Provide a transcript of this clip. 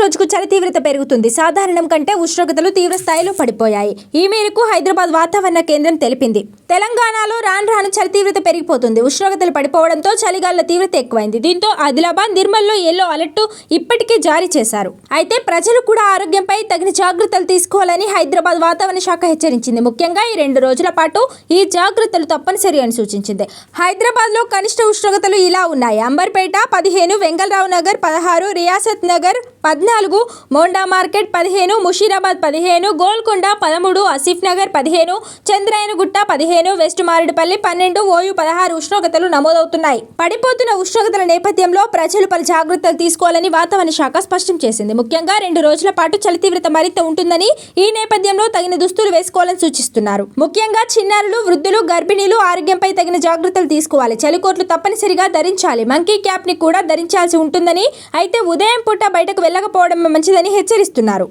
రోజుకు చలి తీవ్రత పెరుగుతుంది. సాధారణం కంటే ఉష్ణోగ్రతలు తీవ్ర స్థాయిలో పడిపోయాయి. ఈ మేరకు హైదరాబాద్ వాతావరణ కేంద్రం తెలిపింది. తెలంగాణలో రాను రాను చలి తీవ్రత పెరిగిపోతుంది. ఉష్ణోగ్రతలు పడిపోవడంతో చలిగాల తీవ్రత ఎక్కువైంది. దీంతో ఆదిలాబాద్ నిర్మల్లో ఎల్లో అలర్ట్ ఇప్పటికే జారీ చేశారు. అయితే ప్రజలు కూడా ఆరోగ్యంపై తగిన జాగ్రత్తలు తీసుకోవాలని హైదరాబాద్ వాతావరణ శాఖ హెచ్చరించింది. ముఖ్యంగా ఈ రెండు రోజుల పాటు ఈ జాగ్రత్తలు తప్పనిసరి అని సూచించింది. హైదరాబాద్లో కనిష్ట ఉష్ణోగ్రతలు ఇలా ఉన్నాయి. అంబర్పేట పదిహేను వెంగళరావు నగర్ పదహారు రియాసత్ నగర్ పద్నాలుగు పద్నాలుగు మోండా మార్కెట్ పదిహేను ముషీరాబాద్ పదిహేను గోల్కొండ పదమూడు ఆసిఫ్ నగర్ పదిహేను చంద్రాయనగుట్ట పదిహేను వెస్ట్ మారేడుపల్లి పన్నెండు ఓయు పదహారు ఉష్ణోగ్రతలు నమోదవుతున్నాయి. పడిపోతున్న ఉష్ణోగ్రతల నేపథ్యంలో ప్రజలు పలు జాగ్రత్తలు తీసుకోవాలని వాతావరణ శాఖ స్పష్టం చేసింది. ముఖ్యంగా రెండు రోజుల పాటు చలి తీవ్రత మరింత ఉంటుందని ఈ నేపథ్యంలో తగిన దుస్తులు వేసుకోవాలని సూచిస్తున్నారు. ముఖ్యంగా చిన్నారులు వృద్ధులు గర్భిణీలు ఆరోగ్యంపై తగిన జాగ్రత్తలు తీసుకోవాలి. చలికోట్లు తప్పనిసరిగా ధరించాలి. మంకీ క్యాప్ని కూడా ధరించాల్సి ఉంటుందని అయితే ఉదయం పూట బయటకు పోవడం మంచిదని హెచ్చరిస్తున్నారు.